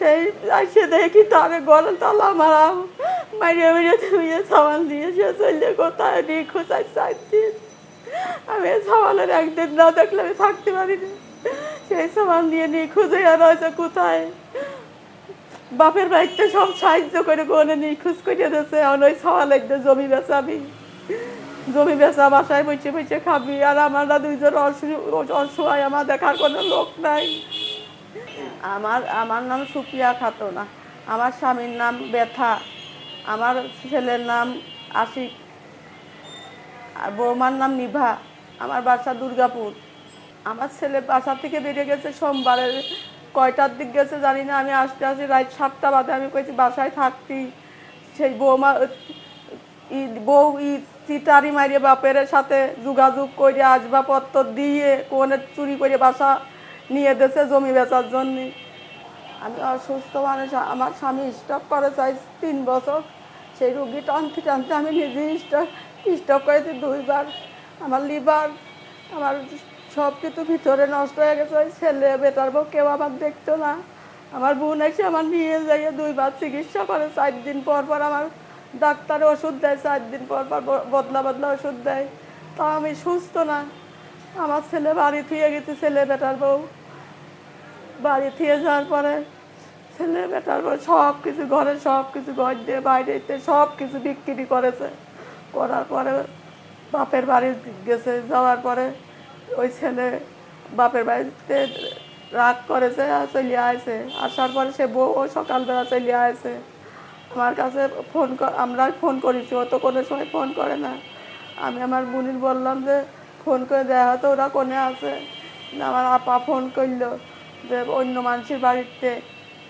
সেই আসে দেখি তারে গরম তালা মারা মারিয়ে মারিয়ে ধুয়ে সামান দিয়ে সে চললে কোথায়? নিয়ে খোঁচাই চাই দিন আমি এই সামানের একদিন না দেখলে আমি থাকতে পারি না। সেই সামান দিয়ে নিয়ে খুঁজে আর হয়েছে কোথায়? বাপের বাড়িতে সব সাহায্য করে কোনে নিখোঁজ করে দিয়েছে। এখন ওই একদম জমি বেচাবি জমি বেচা বাসায় বসে বসে খাবি। আর আমরা দুইজন অসু- অসহায় আমার দেখার কোনো লোক নাই। আমার আমার নাম সুপ্রিয়া খাতুনা। আমার স্বামীর নাম ব্যথা। আমার ছেলের নাম আশিক। আর বৌমার নাম নিভা। আমার বাসা দুর্গাপুর। আমার ছেলে বাসা থেকে বেরিয়ে গেছে সোমবারে কয়টার দিক গেছে জানি না। আমি আসতে আসি রাত সাতটা বাদে আমি কইছি, বাসায় থাকতি। সেই বৌমা ঈদ বউ ঈদ চিটারি মারিয়ে বাপের সাথে যোগাযোগ করে আসবাবপত্র দিয়ে কোনে চুরি করে বাসা নিয়ে দেছে জমি বেচার জন্য। আমি অসুস্থ মানুষ, আমার স্বামী স্টক করে চাই তিন বছর। সেই রুগী টানতে টানতে আমি নিজে স্টক স্টক করেছি দুইবার। আমার লিভার আমার সব কিছু ভিতরে নষ্ট হয়ে গেছে। ওই ছেলে, বেটার বউ কেউ আমার দেখতো না। আমার বোন এসে আমার নিয়ে যাইয়ে দুইবার চিকিৎসা করে। চার দিন পর পর আমার ডাক্তার ওষুধ দেয়, চার দিন পর পর বদলা বদলা ওষুধ দেয়। তা আমি সুস্থ না। আমার ছেলে বাড়ি থুয়ে গেছে, ছেলে, বেটার বউ। বাড়ি থেকে যাওয়ার পরে ছেলে বেটার বউ সব কিছু ঘরে সব কিছু ঘর দিয়ে বাইরে সব কিছু বিক্রি করেছে। করার পরে বাপের বাড়ি গেছে, যাওয়ার পরে ওই ছেলে বাপের বাড়িতে রাগ করেছে, আর চলে আসে আসার পরে সে বউ ও সকালবেলা চলে আসে আমার কাছে ফোন আমরা ফোন করেছি ও তো কোনো সময় ফোন করে না। আমি আমার বোনির বললাম যে, ফোন করে দেওয়া হয়তো ওরা কোনে আছে? আমার আপা ফোন করল। যে অন্য মানুষের বাড়িতে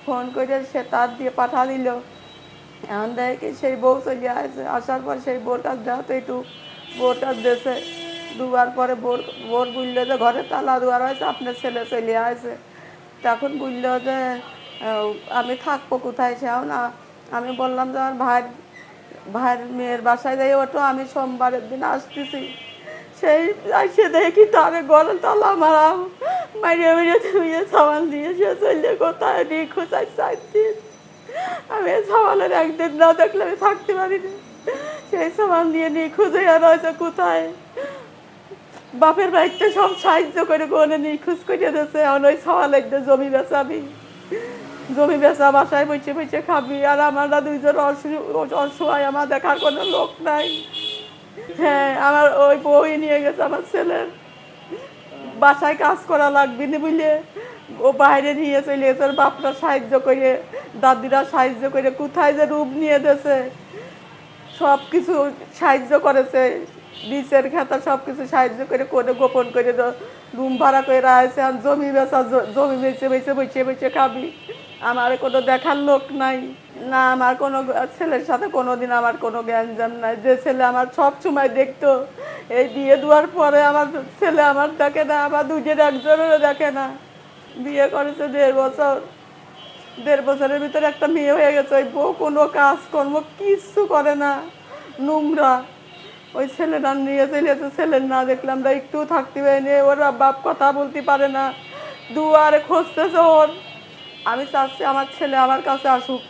ফোন করে সে তার দিয়ে পাঠা দিল। এখন দেখি সেই বউ চলে আসে। আসার পর সেই বোর কাছ দেওয়া তো একটু বোর কাছ দিয়েছে। দুবার পরে বোর বোর বুঝলো যে ঘরে তালা দুয়ার হয়েছে, আপনার ছেলে চলে আসে। তখন বুঝলো যে আমি থাকব কোথায়? সেও না আমি বললাম যে, আমার ভাইয়ের ভাইয়ের মেয়ের বাসায় যাই ওটো আমি সোমবারের দিন আসতেছি। সেই এসে দেখি তারে গরম তালা মারা মারিয়ে মারিয়ে ধুয়ে সামান দিয়ে সে চললে কোথায়? নিয়ে খোঁচাই চাই দিন আমি এই সামানের একদিন না দেখলে আমি থাকতে পারি না। সেই সামান দিয়ে নিয়ে খুঁজে আর হয়েছে কোথায়? বাপের বাড়িতে সব সাহায্য করে কোনে নিখোঁজ করে দিয়েছে। এখন ওই একদম জমি বেচাবি জমি বেচা বাসায় বসে বসে খাবি। আর আমরা দুইজন অসু- অসহায়, আমার দেখার কোনো লোক নাই। হ্যাঁ আমার ওই বই নিয়ে গেছে, আমার ছেলের। বাসায় কাজ করা লাগবে না বুঝলে ও বাইরে নিয়ে চলে ওর বাপরা সাহায্য করে, দাদিরা সাহায্য করে, কোথায় যে রূপ নিয়ে দিয়েছে সব কিছু সাহায্য করেছে বিচের খাতা সব কিছু সাহায্য করে করে গোপন করে রুম ভাড়া করে আছে আর জমি বেচা জমি বেচে বেচে বসে বসে খাবি। আমার কোনো দেখার লোক নাই, না আমার কোনো ছেলের সাথে কোনো দিন আমার কোনো জ্ঞানজাম নাই। যে ছেলে আমার সব সময় দেখতো এই বিয়ে দেওয়ার পরে আমার ছেলে আমার দেখে না আমার দুজের একজনেরও দেখে না। বিয়ে করেছে দেড় বছর। দেড় বছরের ভিতরে একটা মেয়ে হয়ে গেছে, ওই বউ কোনো কাজকর্ম কিচ্ছু করে না, নোংরা। ওই ছেলেটা নিয়ে চলে যেতে ছেলের না দেখলাম আমরা একটু থাকতে পারিনি ওর বাপ কথা বলতে পারে না। দুয়ারে খুঁজতেছে ওর। আমি চাচ্ছি আমার ছেলে আমার কাছে আসুক।